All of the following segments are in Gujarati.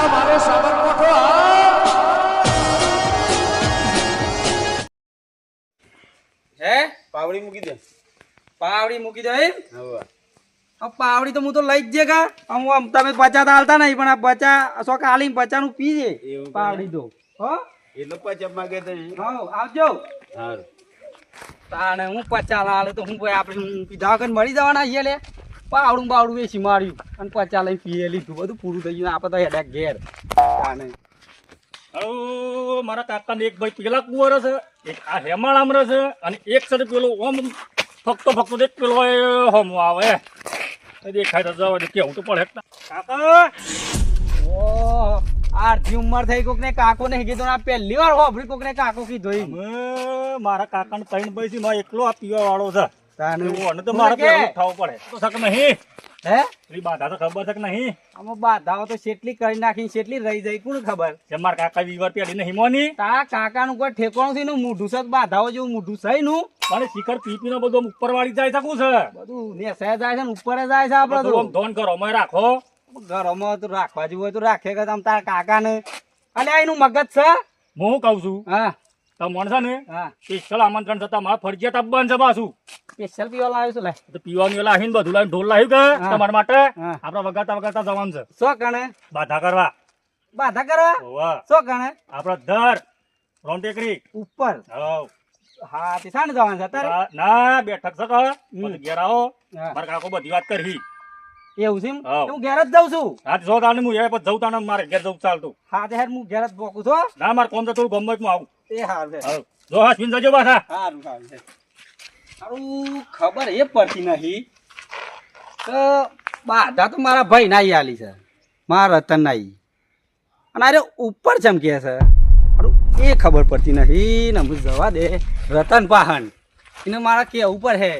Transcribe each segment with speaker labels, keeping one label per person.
Speaker 1: આ મારો સાબરકોઠો આ
Speaker 2: હે?
Speaker 3: પાવડી મૂકી દે.
Speaker 2: પાવડી મૂકી દે એમ?
Speaker 3: હવે
Speaker 2: પાવડી તો હું તો લઈ જ જે કા આમ આમ તમે બચા તો હાલતા નહીં પણ આ બચા શોખ હાલીને બચાનું પી
Speaker 3: છે
Speaker 2: પાવડી તો. હો?
Speaker 3: એટલો પચા માગે તો
Speaker 2: હો આવજો.
Speaker 3: સારું
Speaker 2: તાણે હું પચા લાલે તો હું ભાઈ આપણે પીધા વગર મળી જવાના છીએ લે. પાવડું બાવડું વેચી માર્યું અને પચા લઈને પીએ લીધું. બધું પૂરું થઈ ગયું. આપણે તો હેડા ઘેર.
Speaker 4: કાને મારા કાકાને એક ભાઈ પેલા કુંવર છે એક આ હેમાળામ રહે છે અને એક સાથે પેલો ઓમ ફક્તો ફક્તો એક પેલો હમ આવે. દેખાય તો જવા દે કેવું તો પડે. કાકા!
Speaker 2: ઓહ આરથી ઉંમર થઈ કોક ને કાકો ને કીધું ને આ પહેલી વાર હોભળી કોક ને કાકો કીધું
Speaker 4: મારા કાકાને ત્રણ ભાઈ છે મારે એકલો આ પીવા વાળો છે. તો મારે પેલું થવું પડે. તો શક નહીં.
Speaker 2: હે?
Speaker 4: પેલી બાધા તો ખબર છે કે નહીં?
Speaker 2: આમાં બાધાઓ તો શેટલી કરી નાખી શેટલી રહી જાય કોણ ખબર?
Speaker 4: કે મારા કાકા વિવર પેઢી નહીં મોની
Speaker 2: તારા કાકાનું કોઈ ઠેકોણું થી નું મોઢું છે બાધાઓ જેવું મોઢું છે નું
Speaker 4: શિખર પીપી નો બધું ઉપર વાળી જાય શકું છે?
Speaker 2: બધું નેસાય જાય છે ને ઉપર જાય છે આપડે તો.
Speaker 4: ધોન કરો અમે રાખો.
Speaker 2: ઘરોમાં તો રાખવા જેવું હોય તો રાખે કે તમ તારા કાકાને. અને એનું મગજ છે?
Speaker 4: હું શું કહું છું
Speaker 2: હા.
Speaker 4: મળશે ને સ્પેશિયલ આમંત્રણ થતા મારા ફરજિયાત આપવાનું છે પાછું.
Speaker 2: સ્પેશિયલ પીવા લાવ્યો છું લે.
Speaker 4: તો પીવાનું એલા બધું લાવીને ઢોલ લાવ્યું કે તમારા માટે?
Speaker 2: હા.
Speaker 4: વગાડતા વગાડતા જવાનું છે.
Speaker 2: શું કણે
Speaker 4: બાધા કરવા.
Speaker 2: બાધા કરવા? શું કણે
Speaker 4: ધર રોનટેકરી
Speaker 2: ઉપર. હા તે સાંજ જવાનું છે
Speaker 4: ના- બેઠક છે ઘેર. આવો. મારા કાકો બધી વાત કરી.
Speaker 2: એવું છે
Speaker 4: હું.
Speaker 2: ઘેર જ જઉં છું.
Speaker 4: આજ જો તાને હું એ પછી જઉં તાને મારે ઘેર જવું ચાલતું.
Speaker 2: હા તે હું ઘેર જ પોકું છું
Speaker 4: ના મારે કોમ તો થોડું ગમે માં આવું.
Speaker 2: એ હારું. છે
Speaker 4: હવ. જો હા સ્પિન જજો પાછા
Speaker 2: સારું સારું છે સારું ખબર એ પડતી નહીં કે બાધા તો મારા ભાઈ નાઈ આલી છે. મારા રતન નાઈ અને અરે ઉપર ચમકે છે. એ ખબર પડતી નહીં ને હું જવા દે. રતન પાહન. એને મારા કે ઉપર હે.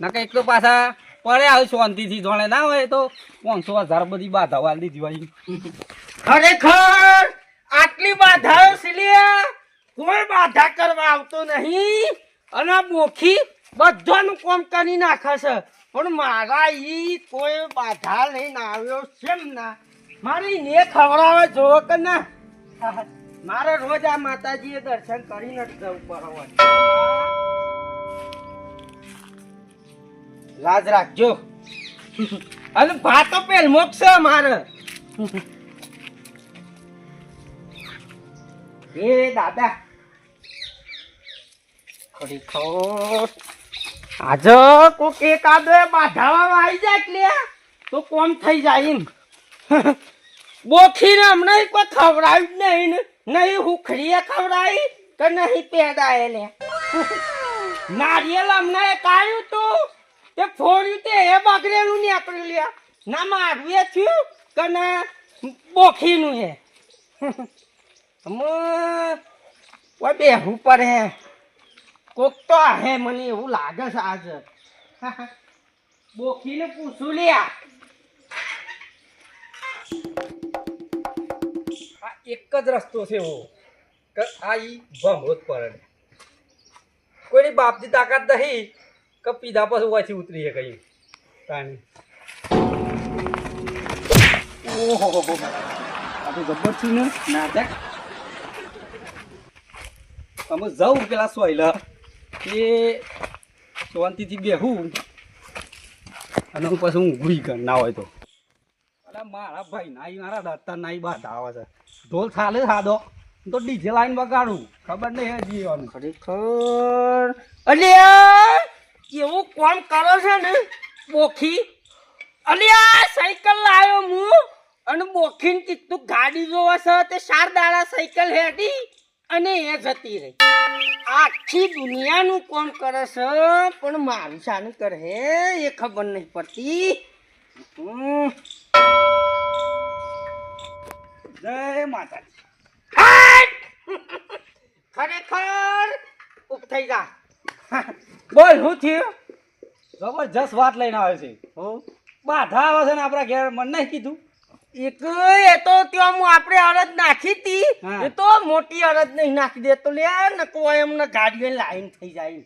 Speaker 2: ના એક તો પાછા પડે આવે શાંતિથી. જોણે ના હોય તો પાંચસો હજાર બધી બાધા વાળી દીધી હોય.
Speaker 5: ખરેખર આટલી બાધાઓ સિલિયા કોઈ બાધા કરવા આવતો નહીં. અને મોખી બધાનું કામ કરી નાખે છે. પણ મારા ઈ કોઈ બાધા લઈને આવ્યો છે ના. મારી ને ખવડાવે જોવો કે ના? મારે રોજ આ માતાજીએ દર્શન કરીને જ જવું પડે લાજ રાખજો. અને ભાતો પેલ મોક્ષ મારે એ દાદા ખરેખર આજે કોક એકાદો બાધાવામાં આવી જાય એટલે તો કોમ થઈ જાય એમ બોખીને હમણાં કોઈ ખવડાવ્યું જ નહીં નહીં હુખડીએ ખવડાવી કે નહીં પેદાય લે નારિયેલ હમણાં આવ્યું તું તે ફોડ્યું તે એ બગડેલું નીકળ્યું લ્યા ના મારું એ થયું કે ના બોખીનું હે અમે ઓય બેહવું પડે કોક તો હે મને એવું લાગે છે આજ. બોખીને પૂછું લ્યા
Speaker 2: આ. એક જ રસ્તો છે એવો કે આ ઈ ભમોત પડે કોઈની બાપની તાકાત નહીં કે પીધા પછી ઓછી ઉતરી શકે ઈ. તાણી. ઓહો આ તો જબર છું ને? નાટક તમે જવું પેલા સોયલા. એ શાંતિથી બેહું. અને હું પછી હું ઊભી કર ના હોય તો. અરે મારા ભાઈ નાઈ, મારા દાતા નાઈ બાધા આવે છે. ઢોલ થાલે સાદો તો ડીજે લાઈન બગાડું ખબર નહીં હજી જીવાનું
Speaker 5: ખરેખર? અલ્યા કેવું કોણ કરો છે ને? બોખી? અલ્યા, સાયકલ લાવ્યો હું. અને બોખીને કીધું ગાડી જોવા છે, તે શાર દાડા સાયકલ હેડી અને એ જતી રહી. આખી દુનિયાનું કોણ કરે છે? પણ મારું શાનું કરે એ ખબર નહીં પડતી.
Speaker 2: જય માતાજી.
Speaker 5: ખરેખર ઉપ થઈ જા.
Speaker 2: બોલ શું થયું? જબરજસ્ત વાત લઈને આવે છે. બાધા આવે છે ને આપણા ઘેર મને નહીં કીધું.
Speaker 5: એ તો ત્યાં હું આપણે અરજ નાખી હતી. એ તો મોટી અરજ નહીં નાખી દેતો લે ને કોઈ એમને ગાડીઓ લાઈન થઈ જાય.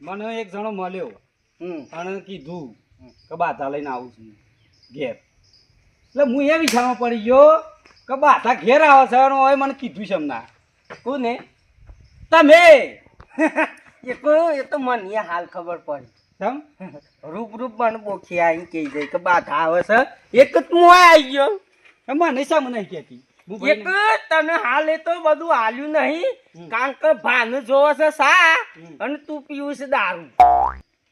Speaker 2: મને એક જણો મળ્યો. અને કીધું કે બાધા લઈને આવું છું. ઘેર. એટલે હું એ વિચારમાં પડી ગયો કે બાધા ઘેર આવે છે અને હવે મને કીધું છે હમણાં
Speaker 5: કોને?
Speaker 2: તમે.
Speaker 5: એ તો મને હાલ ખબર પડી.
Speaker 2: તમ
Speaker 5: રૂપ રૂપ મને બોખી આવી કે દે કે બાધા આવે છે. એક જ મોય આવી ગયો.
Speaker 2: મને શા મને કહેતી.
Speaker 5: એક તને હાલે તો બધું હાલ્યું નહીં. કારણ કે ભાન જોવે છે સા અને તું પીવું છે દારૂ.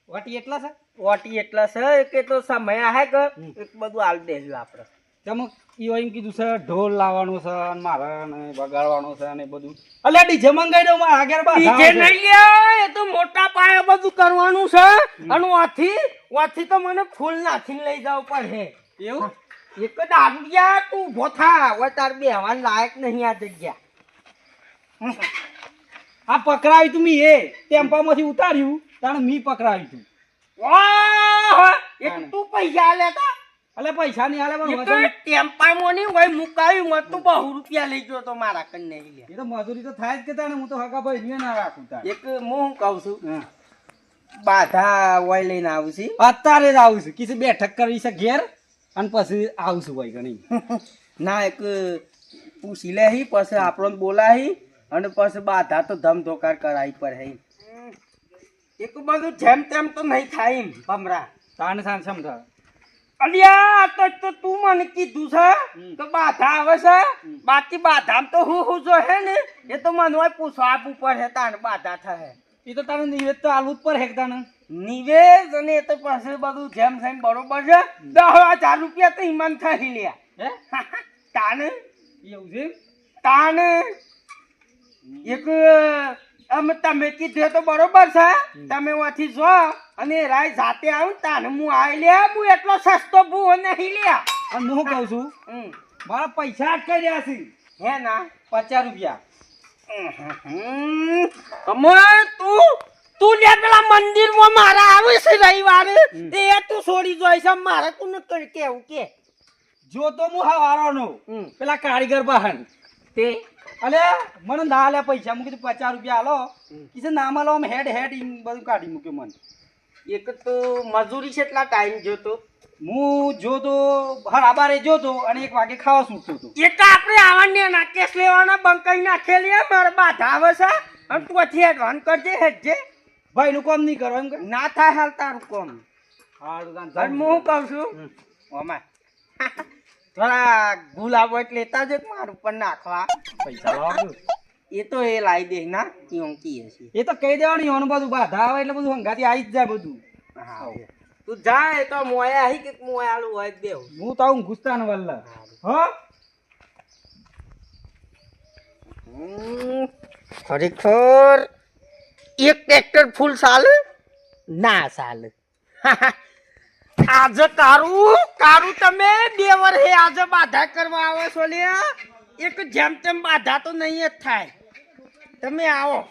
Speaker 2: વાટી એટલા છે?
Speaker 5: ઓટી એટલા છે કે તો સમય હે કે એક બધું હાલ દેજો આપણે
Speaker 2: તમે ઈઓ એમ કીધું છે ઢોલ લાવવાનો છે અને મારે ને છે અને બધું. અલ્યા ડીજે મંગાઈ દઉં મારા આગળ બાધા
Speaker 5: ડીજે નહીં લે એ તો મોટા પાયે બધું કરવાનું છે. અને ઓથી ઓથી તો મને ફૂલ નાખીને લઈ જવું પડે.
Speaker 2: એવું?
Speaker 5: એક જ આગ્યા તું ઊભો થા. હવે તાર બેહવા લાયક નહીં આ જગ્યા.
Speaker 2: આ પકડાવી તું મી એ. ટેમ્પામાંથી ઉતાર્યું. તાણે મી પકડાવી તું.
Speaker 5: એક તું પૈસા લેતા
Speaker 2: અલે પૈસા નહીં હાલે પણ
Speaker 5: તો ટેમ્પામાં નહીં હોય મુકાવી મત તું બહુ રૂપિયા લઈ ગયો તો મારા કન નહીં લે.
Speaker 2: એ તો મજૂરી તો થાય જ કે તાણે હું તો હકા ભાઈ ને ના રાખું તારે
Speaker 5: એક હું કહું છું? બાધા હોય લઈને આવું છું.
Speaker 2: અત્યારે જ આવું છું. કીધું બેઠક કરી છે ઘેર અને પછી આવું છું ભાઈ ઘણી.
Speaker 5: ના એક પૂછી લે હી પછી આપણો બોલાહી અને પછી બાધા તો ધમધોકાર કરાવી પડે હી. એક બધું જેમ તેમ તો નહીં થાય એમ ભમરા.
Speaker 2: તાને સાંજ સમજા
Speaker 5: અલિયા તો તો તું મને કીધું છે કે બાધા આવે છે. બાકી બાધામ તો હું હું જો હે ને એ તો મને હોય પૂછવા ઉપર પડે તાને બાધા થાય
Speaker 2: એ તો તારે નિવેદ તો આલવું જ પર તાને
Speaker 5: નિવેશ અને એ તો પાસે બધું જેમ જેમ બરોબર છે. દસ હજાર રૂપિયા તો ઈમાન થઈ લ્યા.
Speaker 2: હે?
Speaker 5: તાને
Speaker 2: એવું છે
Speaker 5: તાને એક અમે તમે કીધું તો બરોબર છે. તમે ઓથી જો અને રાય જાતે આવું તાને હું આઈ લે હું એટલો સસ્તો ભૂવો નહીં લ્યા.
Speaker 2: અને હું કહું છું. મારા પૈસા અટકાઈ રહ્યા છે.
Speaker 5: હે ના.
Speaker 2: પચાસ રૂપિયા.
Speaker 5: હમ. તું તું લે પેલા મંદિરમાં મારા આવે છે રવિવારે. તે તું છોડી જોઈ છે મારે તું કેવું કે
Speaker 2: જો તો હું હવારોનો. પેલા કારીગર બહાર.
Speaker 5: તે
Speaker 2: અલે મને ના આલ્યા પૈસા. મૂકી પચાસ રૂપિયા આલો. કીધે નામ આમ હેડ હેડ બધું કાઢી મૂક્યું મને.
Speaker 5: એક તો મજૂરી છે એટલા ટાઈમ જોતો.
Speaker 2: હું જોતો હરાબારે જોતો અને એક વાગે ખાવા સૂટતો હતો.
Speaker 5: એક આપણે આવવાને ના કેસ લેવાના બંકાઈ નાખેલી મારે બાધા આવે છે. અને તું પછી એડવાન્સ કરજે હેડજે.
Speaker 2: ભાઈ નું કામ નહીં કરો એમ
Speaker 5: ના થાય હાલ તારું કોમ.
Speaker 2: જાઉં
Speaker 5: હું કહું છું ઓમાં. થોડા ગુલાબો એટલે લેતા જ મારું પર નાખવા.
Speaker 2: પૈસા લાવો
Speaker 5: એ તો એ લાવી દે ના ઈયોં કીએ છે.
Speaker 2: એ તો કહી દેવાનું એનું બધું બાધા આવે એટલે બધું હંગાથી આવી જ જાય બધું.
Speaker 5: હા તું જા એ તો મોયા આહી કે મોયા આલું હોય દેવ.
Speaker 2: હું તો હું ગુસ્તા વલ્લા. હો?
Speaker 5: હમ, ખરેખર એક ટ્રેક્ટર ફૂલ ચાલે ના ચાલે આજે કારું? કારું તમે? બે વર્ષે આજે બાધા કરવા આવો છો લે એક જેમ તેમ બાધા તો નહીં જ થાય. તમે આવો.